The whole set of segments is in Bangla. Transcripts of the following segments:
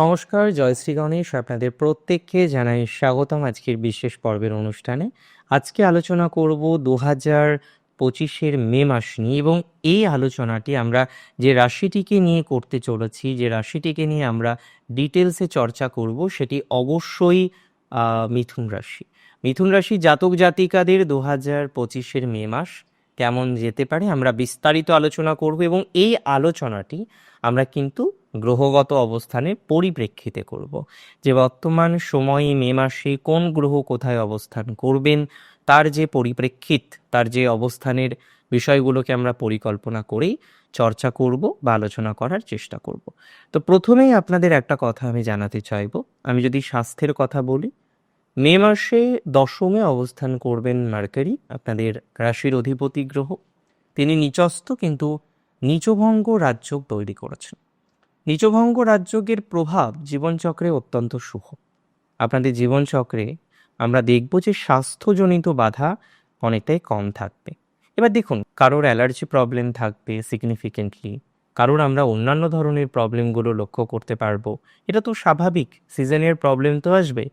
নমস্কার জয়শ্রী গণেশ। আপনাদের প্রত্যেককে জানাই স্বাগতম আজকের বিশেষ পর্বের অনুষ্ঠানে। আজকে আলোচনা করব দু হাজার পঁচিশের মে মাস নিয়ে এবং এই আলোচনাটি আমরা যে রাশিটিকে নিয়ে করতে চলেছি, যে রাশিটিকে নিয়ে আমরা ডিটেলসে চর্চা করব সেটি অবশ্যই মিথুন রাশি। মিথুন রাশি জাতক জাতিকাদের দু হাজার পঁচিশের মে মাস কেমন যেতে পারে আমরা বিস্তারিত আলোচনা করব এবং এই আলোচনাটি আমরা কিন্তু গ্রহগত অবস্থানের পরিপ্রেক্ষিতে করব। যে বর্তমান সময়ে মে মাসে কোন গ্রহ কোথায় অবস্থান করবেন, তার যে পরিপ্রেক্ষিত, তার যে অবস্থানের বিষয়গুলোকে আমরা পরিকল্পনা করেই চর্চা করব বা আলোচনা করার চেষ্টা করব। তো প্রথমেই আপনাদের একটা কথা আমি জানাতে চাইব। আমি যদি স্বাস্থ্যের কথা বলি, মে মাসে দশমে অবস্থান করবেন মার্কারি, আপনাদের রাশির অধিপতি গ্রহ। তিনি নিচস্থ কিন্তু নিচভঙ্গ রাজযোগ তৈরি করেছেন। নিচভঙ্গ রাজযোগের প্রভাব জীবনচক্রে অত্যন্ত শুভ। আপনাদের জীবনচক্রে আমরা দেখব যে স্বাস্থ্যজনিত বাধা অনেকটাই কম থাকবে। এবার দেখুন, কারোর অ্যালার্জি প্রবলেম থাকবে সিগনিফিকেন্টলি কারোর আমরা অন্যান্য ধরনের প্রবলেমগুলো লক্ষ্য করতে পারব। এটা তো স্বাভাবিক সিজনের প্রবলেম তো আসবে।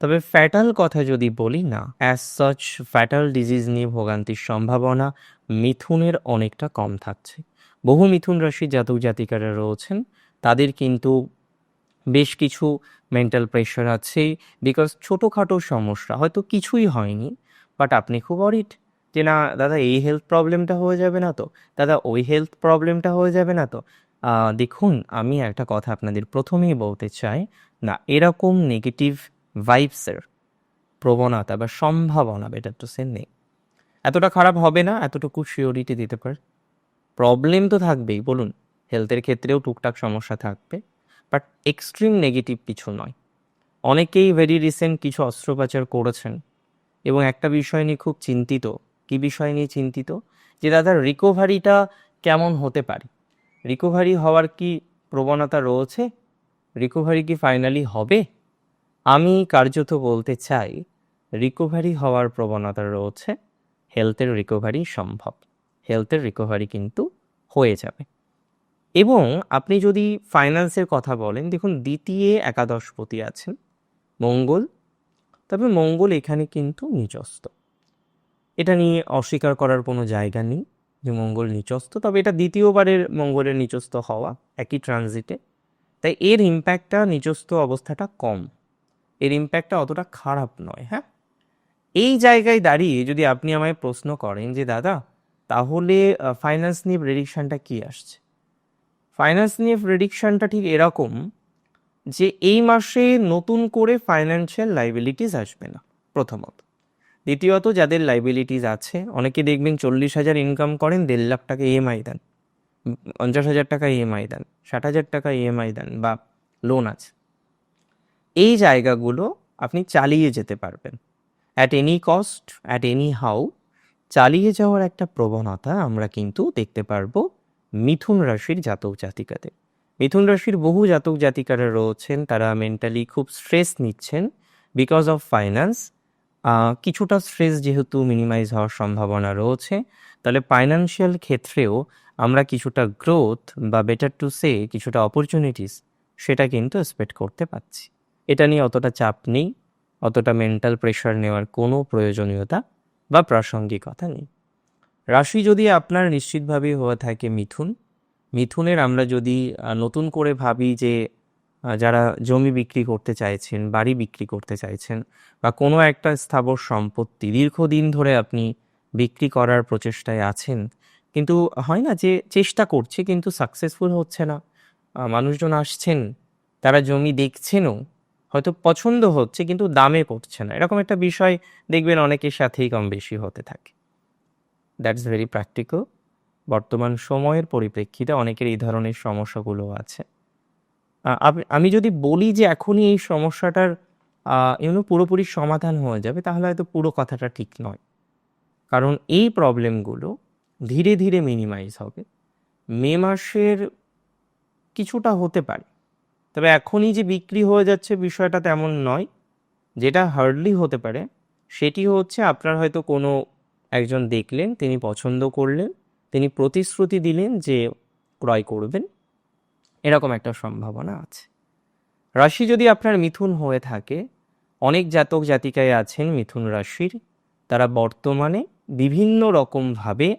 তবে ফ্যাটাল কথা যদি বলি না অ্যাজ সাচ ফ্যাটাল ডিজিজ নিয়ে ভোগান্তির সম্ভাবনা মিথুনের অনেকটা কম থাকছে। বহু মিথুন রাশির জাতক জাতিকারা রয়েছেন তাদের কিন্তু বেশ কিছু মেন্টাল প্রেশার আছে বিকজ ছোটোখাটো সমস্যা, হয়তো কিছুই হয়নি বাট আপনি খুব অরিট যে না, দাদা, এই হেলথ প্রবলেমটা হয়ে যাবে না তো? দাদা, ওই হেলথ প্রবলেমটা হয়ে যাবে না তো? দেখুন, আমি একটা কথা আপনাদের প্রথমেই বলতে চাই, না, এরকম নেগেটিভ ভাইবসের প্রবণতা বা সম্ভাবনা বেটার টু সে নেই। এতটা খারাপ হবে না, এতটুকু শিওরিটি দিতে পারে। প্রবলেম তো থাকবেই, বলুন। হেলথের ক্ষেত্রেও টুকটাক সমস্যা থাকবে বাট এক্সট্রিম নেগেটিভ কিছু নয়। অনেকেই ভেরি রিসেন্ট কিছু অস্ত্রোপচার করেছেন এবং একটা বিষয় নিয়ে খুব চিন্তিত, কি বিষয় নিয়ে চিন্তিত? যে দাদা রিকভারিটা কেমন হতে পারে? রিকভারি হওয়ার কি প্রবণতা রয়েছে? রিকভারি কি ফাইনালি হবে? আমি কার্যত বলতে চাই রিকভারি হওয়ার প্রবণতা রয়েছে হেলথের রিকভারি সম্ভব। হেলথের রিকভারি কিন্তু হয়ে যাবে। এবং আপনি যদি ফাইন্যান্সের কথা বলেন, দেখুন দ্বিতীয় একাদশপতি আছেন, মঙ্গল। তবে মঙ্গল এখানে কিন্তু নিচস্ত এটা নিয়ে অস্বীকার করার কোনো জায়গা নেই যে মঙ্গল নিচস্ত তবে এটা দ্বিতীয়বারের মঙ্গলের নিচস্ত হওয়া একই ট্রানজিটে তাই এর ইম্প্যাক্টটা নিচস্ত অবস্থাটা কম। এর ইম্প্যাক্টটা অতটা খারাপ নয় হ্যাঁ? এই জায়গায় দাঁড়িয়ে যদি আপনি আমায় প্রশ্ন করেন যে, দাদা, তাহলে ফাইন্যান্স নিয়ে প্রেডিকশনটা কি আসছে? ফাইন্যান্স নিয়ে প্রেডিকশনটা ঠিক এরকম যে এই মাসে নতুন করে ফাইন্যান্সিয়াল লাইবিলিটিস আসবে না, প্রথমত। দ্বিতীয়ত, যাদের লাইবিলিটিস আছে, অনেকে দেখবেন চল্লিশ হাজার ইনকাম করেন, দেড় লাখ টাকা ইএমআই দেন, পঞ্চাশ হাজার টাকা ইএমআই দেন, ষাট হাজার টাকা ইএমআই দেন, বা লোন আছে। এই জায়গাগুলো আপনি চালিয়ে যেতে পারবেন। At any cost at any how চালিয়ে যাওয়ার একটা প্রবণতা আমরা কিন্তু দেখতে পারব মিথুন রাশির জাতক জাতিকাদের। মিথুন রাশির বহু জাতক জাতিকারা রয়েছেন, তারা মেন্টালি খুব স্ট্রেস নিচ্ছেন বিকজ অফ ফাইন্যান্স কিছুটা স্ট্রেস যেহেতু মিনিমাইজ হওয়ার সম্ভাবনা রয়েছে, তাহলে ফাইন্যান্সিয়াল ক্ষেত্রেও আমরা কিছুটা গ্রোথ বা বেটার টু সে কিছুটা অপরচুনিটিস সেটা কিন্তু এক্সপেক্ট করতে পারছি। এটা নিয়ে অতটা চাপ নেই, অতটা মেন্টাল প্রেশার নেওয়ার কোনো প্রয়োজনীয়তা বা প্রাসঙ্গিকতা নেই। রাশি যদি আপনার নিশ্চিতভাবে হয়ে থাকে মিথুন, মিথুনের আমরা যদি নতুন করে ভাবি যে যারা জমি বিক্রি করতে চাইছেন, বাড়ি বিক্রি করতে চাইছেন বা কোনো একটা স্থাবর সম্পত্তি দীর্ঘদিন ধরে আপনি বিক্রি করার প্রচেষ্টায় আছেন, কিন্তু হয় না যে চেষ্টা করছে কিন্তু সাকসেসফুল হচ্ছে না। মানুষজন আসছেন, তারা জমি দেখছেনও, হয়তো পছন্দ হচ্ছে কিন্তু দামে পড়ছে না। এরকম একটা বিষয় দেখবেন অনেকের সাথেই কম বেশি হতে থাকে। দ্যাটস ভেরি প্র্যাকটিক্যাল বর্তমান সময়ের পরিপ্রেক্ষিতে অনেকের এই ধরনের সমস্যাগুলো আছে। আমি যদি বলি যে এখনই এই সমস্যাটার ইউনো পুরোপুরি সমাধান হয়ে যাবে, তাহলে হয়তো পুরো কথাটা ঠিক নয়। কারণ এই প্রবলেমগুলো ধীরে ধীরে মিনিমাইজ হবে। মে মাসের কিছুটা হতে পারে। তবে এখনই যে বিক্রি হয়ে যাচ্ছে বিষয়টা তেমন নয়। যেটা হার্ডলি হতে পারে, সেটি হচ্ছে আপনার হয়তো কোনো একজন দেখলেন, তিনি পছন্দ করলেন, তিনি প্রতিশ্রুতি দিলেন যে ক্রয় করবেন। এরকম একটা সম্ভাবনা আছে। রাশি যদি আপনার মিথুন হয়ে থাকে, অনেক জাতক জাতিকায় আছেন মিথুন রাশির, তারা বর্তমানে বিভিন্ন রকমভাবে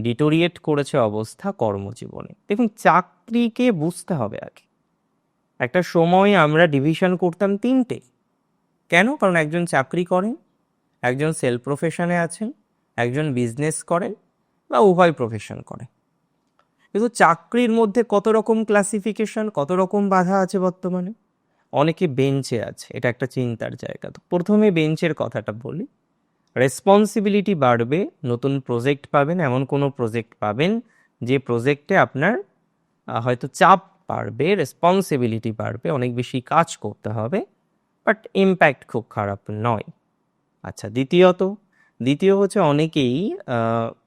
ডিটোরিয়েট করেছে অবস্থা কর্মজীবনে। দেখুন, চাকরিকে বুঝতে হবে আগে। একটা সময় আমরা ডিভিশন করতাম তিনটে। কেন? কারণ একজন চাকরি করেন, একজন সেলফ প্রফেশনে আছেন একজন বিজনেস করেন বা উভয় প্রফেশন করেন কিন্তু চাকরির মধ্যে কত রকম ক্লাসিফিকেশন কত রকম বাধা আছে বর্তমানে? অনেকে বেঞ্চে আছে, এটা একটা চিন্তার জায়গা। তো প্রথমে বেঞ্চের কথাটা বলি। রেসপন্সিবিলিটি বাড়বে, নতুন প্রজেক্ট পাবেন, এমন কোনো প্রজেক্ট পাবেন যে প্রজেক্টে আপনার হয়তো চাপ বাড়বে রেসপন্সিবিলিটি বাড়বে, অনেক বেশি কাজ করতে হবে বাট ইম্প্যাক্ট খুব খারাপ নয়। আচ্ছা দ্বিতীয়ত দ্বিতীয় হচ্ছে অনেকেই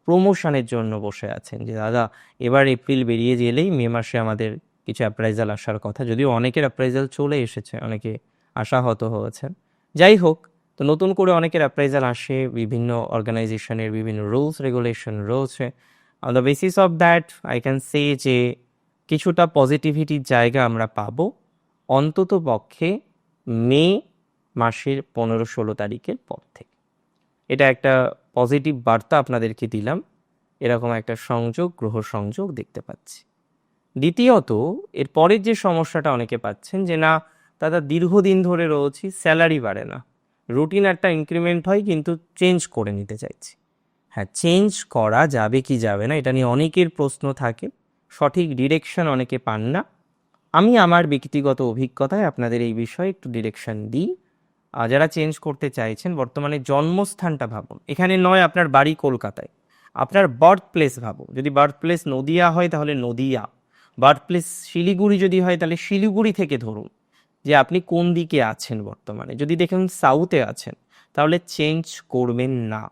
প্রমোশনের জন্য বসে আছেন যে, দাদা, এবার এপ্রিল বেরিয়ে গেলেই মে মাসে আমাদের কিছু অ্যাপ্রাইজাল আসার কথা। যদিও অনেকের অ্যাপ্রাইজাল চলে এসেছে, অনেকে আশাহত হয়েছেন। যাই হোক, তো নতুন করে অনেকের অ্যাপ্রাইজাল আসে, বিভিন্ন অর্গানাইজেশনের বিভিন্ন রুলস রেগুলেশন রয়েছে। On the basis of that I can say যে, কিছুটা পজিটিভিটির জায়গা আমরা পাবো। অন্তত পক্ষে মে মাসের পনেরো ষোলো তারিখের পর থেকে। এটা একটা পজিটিভ বার্তা আপনাদেরকে দিলাম। এরকম একটা সংযোগ, গ্রহ সংযোগ দেখতে পাচ্ছি। দ্বিতীয়ত, এর পরের যে সমস্যাটা অনেকে পাচ্ছেন যে, না, দাদা দীর্ঘদিন ধরে রয়েছি স্যালারি বাড়ে না। রুটিন একটা ইনক্রিমেন্ট হয়, কিন্তু চেঞ্জ করে নিতে চাইছি। হ্যাঁ চেঞ্জ করা যাবে কি যাবে না, এটা নিয়ে অনেকের প্রশ্ন থাকে। সঠিক ডিরেকশন অনেকে পান না। আমি আমার ব্যক্তিগত অভিজ্ঞতায় আপনাদের এই বিষয়ে একটু ডিরেকশন দিই। যারা চেঞ্জ করতে চাইছেন, বর্তমানে জন্মস্থানটা ভাবুন। এখানে নয়, আপনার বাড়ি কলকাতায়। আপনার বার্থ প্লেস ভাবুন। যদি বার্থ প্লেস নদিয়া হয়, তাহলে নদিয়া। বার্থ প্লেস শিলিগুড়ি যদি হয়, তাহলে শিলিগুড়ি থেকে ধরুন। যে আপনি কোন দিকে আছেন বর্তমানে? যদি দেখেন সাউথে আছেন, তাহলে চেঞ্জ করবেন না।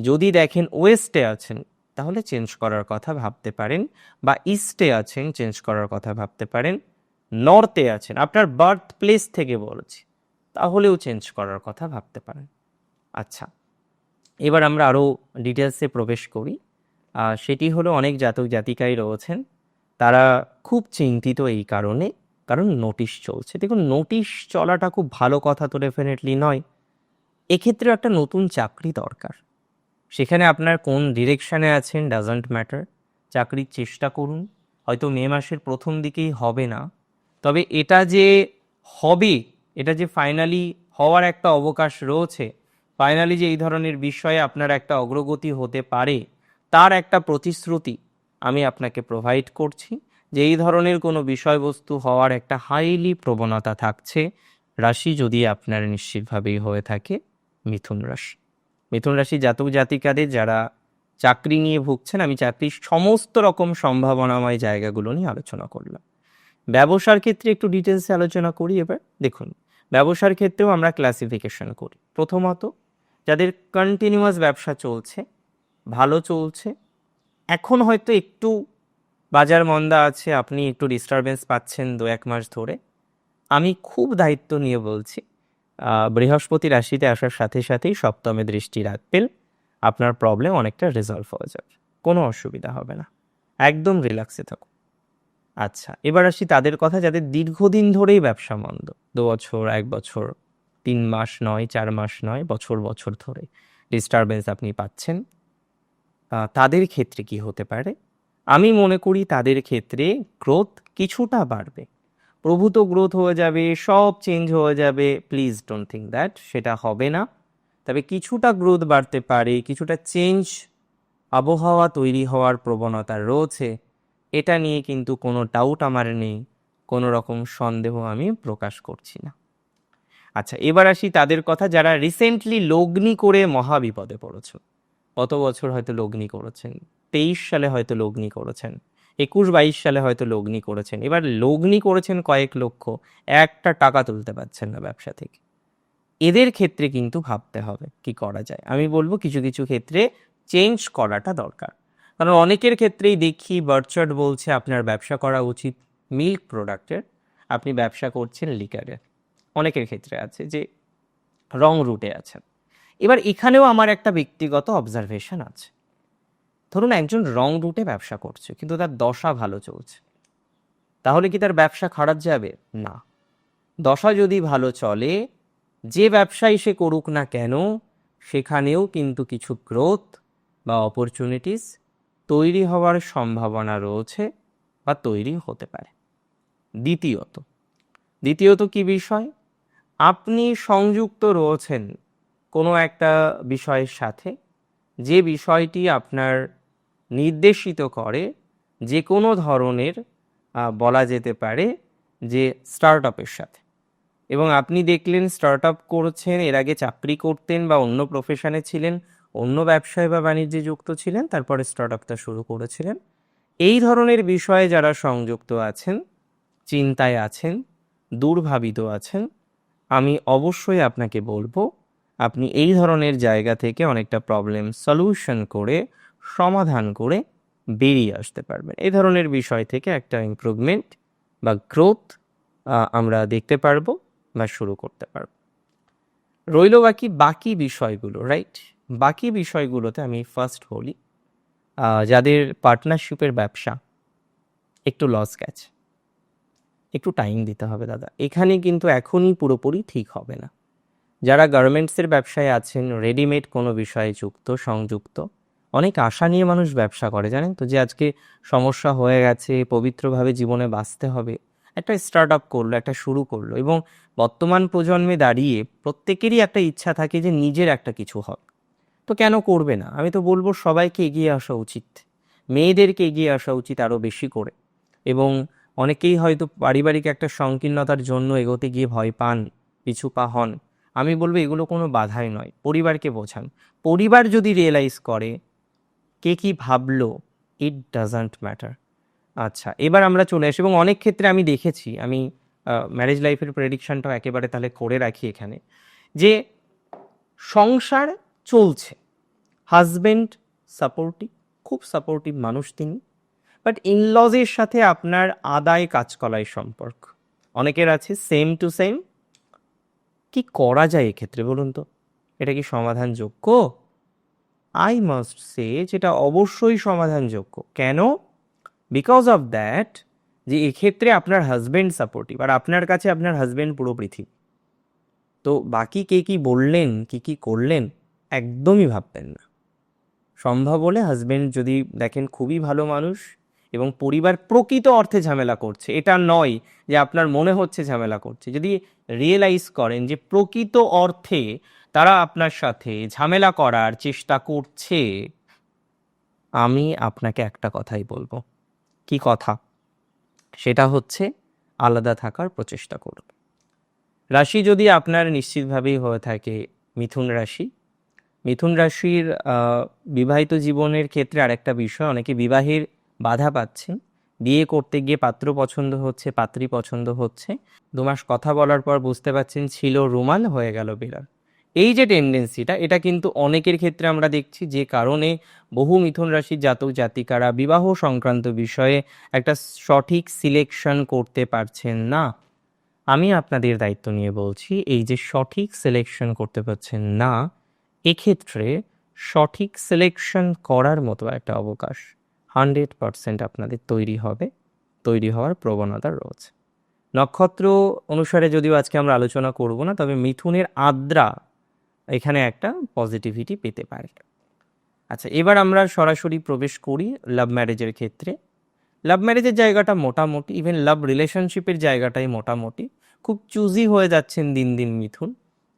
যদি দেখেন ওয়েস্টে আছেন, তাহলে চেঞ্জ করার কথা ভাবতে পারেন বা ইস্টে আছেন চেঞ্জ করার কথা ভাবতে পারেন। নর্থে আছেন। আপনার বার্থ প্লেস থেকে বলছি। তাহলেও চেঞ্জ করার কথা ভাবতে পারেন। আচ্ছা এবার আমরা আরও ডিটেলসে প্রবেশ করি। সেটি হলো অনেক জাতক জাতিকাই রয়েছেন, তারা খুব চিন্তিত এই কারণে, কারণ নোটিশ চলছে। দেখুন নোটিশ চলাটা খুব ভালো কথা তো ডেফিনেটলি নয়। এক্ষেত্রে একটা নতুন চাকরি দরকার। সেখানে আপনার কোন ডিরেকশানে আছেন ডাজন্ট ম্যাটার চাকরির চেষ্টা করুন। হয়তো মে মাসের প্রথম দিকেই হবে না। তবে এটা যে হবে এটা যে ফাইনালি হওয়ার একটা অবকাশ রয়েছে ফাইনালি যে এই ধরনের বিষয়ে আপনার একটা অগ্রগতি হতে পারে, তার একটা প্রতিশ্রুতি আমি আপনাকে প্রোভাইড করছি যে এই ধরনের কোনো বিষয়বস্তু হওয়ার একটা হাইলি প্রবণতা থাকছে, রাশি যদি আপনার নিশ্চিতভাবেই হয়ে থাকে, মিথুন রাশি। মিথুন রাশি জাতক জাতিকাদের যারা চাকরি নিয়ে ভুগছেন, আমি চাকরির সমস্ত রকম সম্ভাবনাময় জায়গাগুলো নিয়ে আলোচনা করলাম। ব্যবসার ক্ষেত্রে একটু ডিটেলসে আলোচনা করি এবার, দেখুন ব্যবসার ক্ষেত্রেও আমরা ক্লাসিফিকেশন করি। প্রথমত, যাদের কন্টিনিউয়াস ব্যবসা চলছে, ভালো চলছে, এখন হয়তো একটু বাজার মন্দা আছে, আপনি একটু ডিস্টারবেন্স পাচ্ছেন দু এক মাস ধরে। আমি খুব দায়িত্ব নিয়ে বলছি বৃহস্পতি রাশিতে আসার সাথে সাথেই সপ্তমে দৃষ্টি রাখবেন, আপনার প্রবলেম অনেকটা রিজলভ হয়ে যাবে, কোনো অসুবিধা হবে না। একদম রিল্যাক্সে থাকুন। আচ্ছা এবার আসি তাদের কথা যাদের দীর্ঘদিন ধরেই ব্যবসা মন্দ দু বছর, এক বছর, তিন মাস নয়, চার মাস নয়, বছর বছর ধরে। ডিস্টারবেন্স আপনি পাচ্ছেন। তাদের ক্ষেত্রে কি হতে পারে? আমি মনে করি তাদের ক্ষেত্রে গ্রোথ কিছুটা বাড়বে। প্রভূত গ্রোথ হয়ে যাবে, সব চেঞ্জ হয়ে যাবে। প্লিজ ডোন্ট থিঙ্ক দ্যাট সেটা হবে না। তবে কিছুটা গ্রোথ বাড়তে পারে, কিছুটা চেঞ্জ আবহাওয়া তৈরি হওয়ার প্রবণতা রয়েছে। এটা নিয়ে কিন্তু কোনো ডাউট আমার নেই, কোনো রকম সন্দেহ আমি প্রকাশ করছি না। আচ্ছা এবার আসি তাদের কথা যারা রিসেন্টলি লগ্নি করে মহা বিপদে পড়েছ। কত বছর হয়তো লগ্নি করেছেন? তেইশ সালে হয়তো লগ্নি করেছেন। একুশ বাইশ সালে হয়তো লগ্নি করেছেন। এবার লগ্নি করেছেন কয়েক লক্ষ, একটা টাকা তুলতে পারছেন না ব্যবসা থেকে। এদের ক্ষেত্রে কিন্তু ভাবতে হবে কি করা যায়। আমি বলব কিছু কিছু ক্ষেত্রে চেঞ্জ করাটা দরকার। কারণ অনেকের ক্ষেত্রেই দেখি বার্চার্ড বলছে, আপনার ব্যবসা করা উচিত মিল্ক প্রোডাক্টের। আপনি ব্যবসা করছেন লিকারের অনেকের ক্ষেত্রে আছে যে রং রুটে আছেন। এবার এখানেও আমার একটা ব্যক্তিগত অবজারভেশন আছে। ধরুন একজন রং রুটে ব্যবসা করছে, কিন্তু তার দশা ভালো চলছে। তাহলে কি তার ব্যবসা খারাপ যাবে? না। দশা যদি ভালো চলে, যে ব্যবসায় সে করুক না কেন, সেখানেও কিন্তু কিছু গ্রোথ বা অপরচুনিটিস তৈরি হওয়ার সম্ভাবনা রয়েছে বা তৈরি হতে পারে। দ্বিতীয়ত দ্বিতীয়ত কি বিষয়? আপনি সংযুক্ত রয়েছেন কোনো একটা বিষয়ের সাথে, যে বিষয়টি আপনার নির্দেশিত করে যে কোনো ধরনের বলা যেতে পারে যে স্টার্ট আপের সাথে। এবং আপনি দেখলেন স্টার্ট আপ করছেন, এর আগে চাকরি করতেন বা অন্য প্রফেশনে ছিলেন অন্য ব্যবসায় বা বাণিজ্যে যুক্ত ছিলেন, তারপরে স্টার্ট আপটা শুরু করেছিলেন। এই ধরনের বিষয়ে যারা সংযুক্ত আছেন, চিন্তায় আছেন, দুর্ভাবিত আছেন, আমি অবশ্যই আপনাকে বলব, আপনি এই ধরনের জায়গা থেকে অনেকটা প্রবলেম সলিউশন করে, সমাধান করে বেরিয়ে আসতে পারবেন। এই ধরনের বিষয় থেকে একটা ইমপ্রুভমেন্ট বা গ্রোথ আমরা দেখতে পারব বা শুরু করতে পারব। রইল বাকি বাকি বিষয়গুলো রাইট বাকি বিষয়গুলোতে আমি ফার্স্ট বলি যাদের পার্টনারশিপের ব্যবসা একটু লস গেছে। একটু টাইম দিতে হবে দাদা। এখানে কিন্তু এখনই পুরোপুরি ঠিক হবে না। যারা গার্মেন্টসের ব্যবসায় আছেন রেডিমেড কোনো বিষয়ে যুক্ত, সংযুক্ত, অনেক আশা নিয়ে মানুষ ব্যবসা করে, জানেন তো? যে আজকে সমস্যা হয়ে গেছে, পবিত্রভাবে জীবনে বাঁচতে হবে। একটা স্টার্ট আপ করল, একটা শুরু করল এবং বর্তমান প্রজন্মে দাঁড়িয়ে প্রত্যেকেরই একটা ইচ্ছা থাকে যে নিজের একটা কিছু হোক তো কেন করবে না? আমি তো বলব সবাইকে এগিয়ে আসা উচিত। মেয়েদেরকে এগিয়ে আসা উচিত আরও বেশি করে। এবং অনেকেই হয়তো পারিবারিক একটা সংকীর্ণতার জন্য এগোতে গিয়ে ভয় পান, পিছু পা হন। আমি বলব এগুলো কোনো বাধাই নয়, পরিবারকে বোঝান। পরিবার যদি রিয়েলাইজ করে কে কি ভাবলো ইট ডাজন্ট ম্যাটার আচ্ছা এবার আমরা চলে আসি এবং অনেক ক্ষেত্রে আমি দেখেছি, আমি ম্যারেজ লাইফের প্রেডিকশনটাও একেবারে তাহলে করে রাখি এখানে। যে সংসার চলছে। হাজবেন্ড সাপোর্টিভ খুব সাপোর্টিভ মানুষ তিনি বাট ইনলজের সাথে আপনার আদায় কাজকলায় সম্পর্ক। অনেকের আছে সেম টু সেম কি করা যায় এক্ষেত্রে বলুন তো? এটা কি সমাধানযোগ্য? আই মাস্ট সে যেটা অবশ্যই সমাধানযোগ্য। কেন? বিকজ অফ দ্যাট যে এক্ষেত্রে আপনার হাজবেন্ড সাপোর্টিভ আর আপনার কাছে আপনার হাজবেন্ড পুরো পৃথিবী। তো বাকি কে কি বললেন, কি কি করলেন একদমই ভাববেন না। সম্ভব হলে হাজবেন্ড যদি দেখেন খুবই ভালো মানুষ এবং পরিবার প্রকৃত অর্থে ঝামেলা করছে, এটা নয় যে আপনার মনে হচ্ছে ঝামেলা করছে। যদি রিয়েলাইজ করেন যে প্রকৃত অর্থে তারা আপনার সাথে ঝামেলা করার চেষ্টা করছে, আমি আপনাকে একটা কথাই বলব। কি কথা? সেটা হচ্ছে আলাদা থাকার প্রচেষ্টা করুন। রাশি যদি আপনার নিশ্চিতভাবেই হয়ে থাকে, মিথুন রাশি মিথুন রাশির বিবাহিত জীবনের ক্ষেত্রে আরেকটা বিষয়, অনেকে বিবাহের বাধা পাচ্ছেন বিয়ে করতে গিয়ে পাত্র পছন্দ হচ্ছে, পাত্রী পছন্দ হচ্ছে। দু মাস কথা বলার পর বুঝতে পারছেন ছিল রুমাল হয়ে গেল বিড়াল। এই যে টেন্ডেন্সিটা এটা কিন্তু অনেকের ক্ষেত্রে আমরা দেখছি যে কারণে বহু মিথুন রাশির জাতক জাতিকারা বিবাহ সংক্রান্ত বিষয়ে একটা সঠিক সিলেকশন করতে পারছেন না। আমি আপনাদের দায়িত্ব নিয়ে বলছি, এই যে সঠিক সিলেকশন করতে পারছেন না এক্ষেত্রে সঠিক সিলেকশন করার মতো একটা অবকাশ হান্ড্রেড পারসেন্ট আপনাদের তৈরি হবে, তৈরি হওয়ার প্রবণতা রয়েছে। নক্ষত্র অনুসারে যদিও আজকে আমরা আলোচনা করব না, তবে মিথুনের আদ্রা এখানে একটা পজিটিভিটি পেতে পারে। আচ্ছা এবার আমরা সরাসরি প্রবেশ করি লাভ ম্যারেজের ক্ষেত্রে। লাভ ম্যারেজের জায়গাটা মোটামুটি ইভেন লাভ রিলেশনশিপের জায়গাটাই মোটামুটি, খুব চুজি হয়ে যাচ্ছেন দিন দিন মিথুন।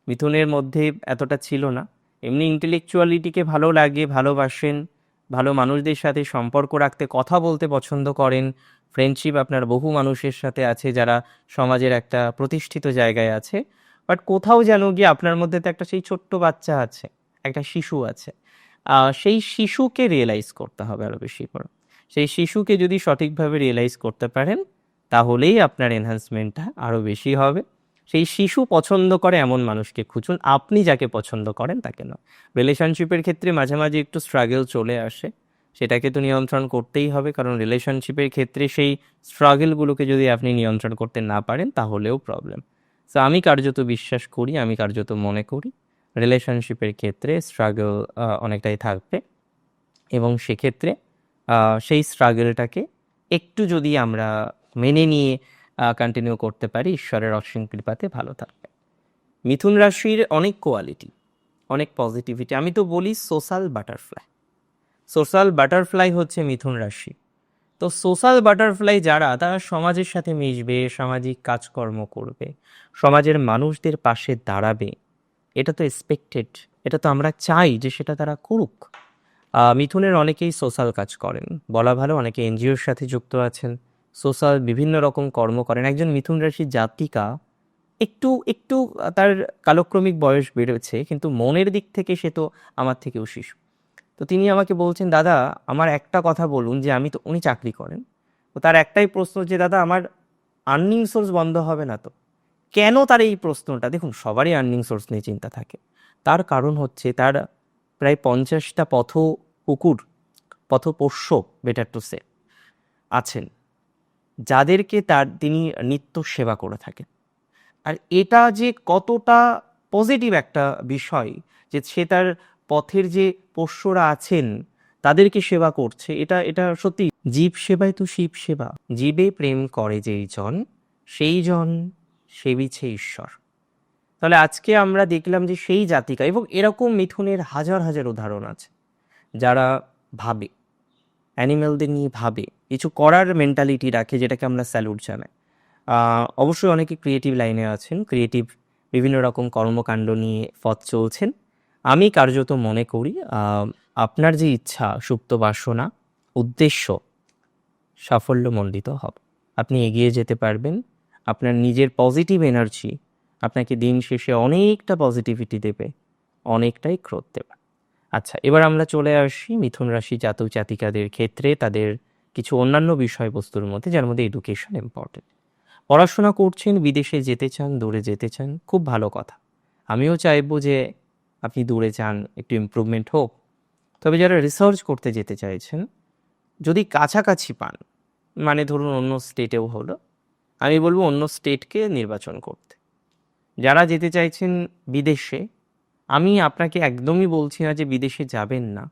মিথুনের মধ্যে এতটা ছিল না। এমনি ইন্টেলেকচুয়ালিটিকে ভালো লাগে, ভালোবাসেন, ভালো মানুষদের সাথে সম্পর্ক রাখতে, কথা বলতে পছন্দ করেন। ফ্রেন্ডশিপ আপনার বহু মানুষের সাথে আছে যারা সমাজের একটা প্রতিষ্ঠিত জায়গায় আছে। বাট কোথাও যেন গিয়ে আপনার মধ্যে তো একটা সেই ছোট্ট বাচ্চা আছে, একটা শিশু আছে। সেই শিশুকে রিয়েলাইজ করতে হবে আরও বেশি করে। সেই শিশুকে যদি সঠিকভাবে রিয়েলাইজ করতে পারেন, তাহলেই আপনার এনহান্সমেন্টটা আরও বেশি হবে। সেই শিশু পছন্দ করে এমন মানুষকে খুঁজুন। আপনি যাকে পছন্দ করেন তাকে নয় রিলেশনশিপের ক্ষেত্রে মাঝে মাঝে একটু স্ট্রাগল চলে আসে। সেটাকে তো নিয়ন্ত্রণ করতেই হবে, কারণ রিলেশনশিপের ক্ষেত্রে সেই স্ট্রাগলগুলোকে যদি আপনি নিয়ন্ত্রণ করতে না পারেন, তাহলেও প্রবলেম সো আমি কার্যত বিশ্বাস করি, আমি কার্যত মনে করি রিলেশনশিপের ক্ষেত্রে স্ট্রাগল অনেকটাই থাকবে। এবং সেক্ষেত্রে সেই স্ট্রাগলটাকে একটু যদি আমরা মেনে নিয়ে কন্টিনিউ করতে পারি। ঈশ্বরের অসীম কৃপাতে ভালো থাকবে। মিথুন রাশির অনেক কোয়ালিটি অনেক পজিটিভিটি আমি তো বলি সোশ্যাল বাটারফ্লাই সোশ্যাল বাটারফ্লাই হচ্ছে মিথুন রাশি। তো সোশ্যাল বাটারফ্লাই যারা, তারা সমাজের সাথে মিশবে, সামাজিক কাজকর্ম করবে, সমাজের মানুষদের পাশে দাঁড়াবে। এটা তো এক্সপেক্টেড এটা তো আমরা চাই যে সেটা তারা করুক। মিথুনের অনেকেই সোশ্যাল কাজ করেন। বলা ভালো, অনেকে এনজিওর সাথে যুক্ত আছেন। সোশ্যাল বিভিন্ন রকম কর্ম করেন। একজন মিথুন রাশির জাতিকা একটু একটু তার কালক্রমিক বয়স বেড়েছে, কিন্তু মনের দিক থেকে সে তো আমার থেকেও শিশু। তো তিনি আমাকে বলছেন, দাদা, আমার একটা কথা বলুন যে আমি তো, উনি চাকরি করেন। তো তার একটাই প্রশ্ন যে, দাদা, আমার আর্নিং সোর্স বন্ধ হবে না তো? কেন তার এই প্রশ্নটা? দেখুন, সবারই আর্নিং সোর্স নিয়ে চিন্তা থাকে। তার কারণ হচ্ছে, তার প্রায় পঞ্চাশটা পথ কুকুর পথপোষ্য বেটার টু সে আছেন। যাদেরকে তার, তিনি নিত্য সেবা করে থাকেন। আর এটা যে কতটা পজিটিভ একটা বিষয় যে সে তার পথের যে পোষ্যরা আছেন, তাদেরকে সেবা করছে, এটা এটা সত্যি। জীব সেবায় তো শিব সেবা। জীবে প্রেম করে যেই জন, সেই জন সেবিছে ঈশ্বর। তাহলে আজকে আমরা দেখলাম যে সেই জাতিকা, এবং এরকম মিথুনের হাজার হাজার উদাহরণ আছে, যারা ভাবে অ্যানিম্যালদের নিয়ে ভাবে। কিছু করার মেন্টালিটি রাখে যেটাকে আমরা স্যালুট জানাই। অবশ্যই অনেকে ক্রিয়েটিভ লাইনে আছেন ক্রিয়েটিভ বিভিন্ন রকম কর্মকাণ্ড নিয়ে পথ চলছেন। আমি কার্যত মনে করি আপনার যে ইচ্ছা, সুপ্ত বাসনা, উদ্দেশ্য সাফল্যমণ্ডিত হবে। আপনি এগিয়ে যেতে পারবেন, আপনার নিজের পজিটিভ এনার্জি আপনাকে দিন শেষে অনেকটা পজিটিভিটি দেবে, অনেকটাই ক্রোধ দেবে। আচ্ছা এবার আমরা চলে আসি মিথুন রাশি জাতক জাতিকাদের ক্ষেত্রে তাদের কিছু অন্যান্য বিষয়বস্তুর মধ্যে, যার মধ্যে এডুকেশন ইম্পর্টেন্ট পড়াশোনা করছেন, বিদেশে যেতে চান, দূরে যেতে চান, খুব ভালো কথা। আমিও চাইব যে আপনি দূরে যান, একটু ইমপ্রুভমেন্ট হোক। তবে যারা রিসার্চ করতে যেতে চাইছেন, যদি কাছাকাছি পান মানে ধরুন অন্য স্টেটেও হলো, আমি বলব অন্য স্টেটকে নির্বাচন করতে। যারা যেতে চাইছেন বিদেশে, আমি আপনাকে একদমই বলছি না যে বিদেশে যাবেন না।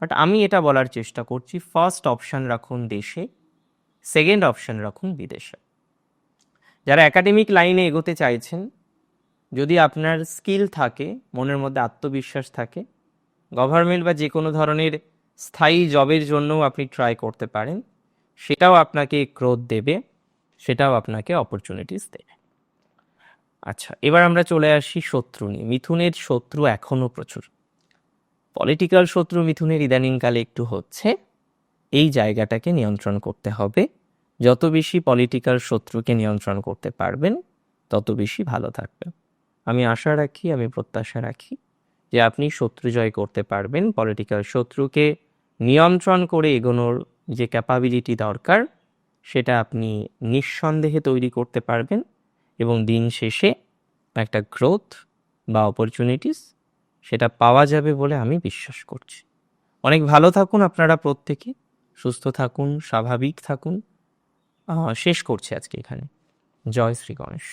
বাট আমি এটা বলার চেষ্টা করছি ফার্স্ট অপশান রাখুন দেশে সেকেন্ড অপশান রাখুন বিদেশে। যারা একাডেমিক লাইনে এগোতে চাইছেন, যদি আপনার স্কিল থাকে, মনের মধ্যে আত্মবিশ্বাস থাকে গভর্নমেন্ট বা যে কোনো ধরনের স্থায়ী জবের জন্যও আপনি ট্রাই করতে পারেন, সেটাও আপনাকে ক্রোধ দেবে, সেটাও আপনাকে অপরচুনিটিস দেবে। আচ্ছা এবার আমরা চলে আসি শত্রু নিয়ে। মিথুনের শত্রু এখনও প্রচুর। পলিটিক্যাল শত্রু মিথুনের ইদানিংকালে একটু হচ্ছে, এই জায়গাটাকে নিয়ন্ত্রণ করতে হবে। যত বেশি পলিটিক্যাল শত্রুকে নিয়ন্ত্রণ করতে পারবেন, তত বেশি ভালো থাকবে। আমি আশা রাখি, আমি প্রত্যাশা রাখি যে আপনি শত্রু জয় করতে পারবেন, পলিটিক্যাল শত্রুকে নিয়ন্ত্রণ করে এগোনোর যে ক্যাপাবিলিটি দরকার, সেটা আপনি নিঃসন্দেহে তৈরি করতে পারবেন এবং দিন শেষে একটা গ্রোথ বা অপরচুনিটিস সেটা পাওয়া যাবে বলে আমি বিশ্বাস করছি। অনেক ভালো থাকুন আপনারা প্রত্যেকে। সুস্থ থাকুন, স্বাভাবিক থাকুন। শেষ করছি আজকে এখানে। জয় শ্রী গণেশ।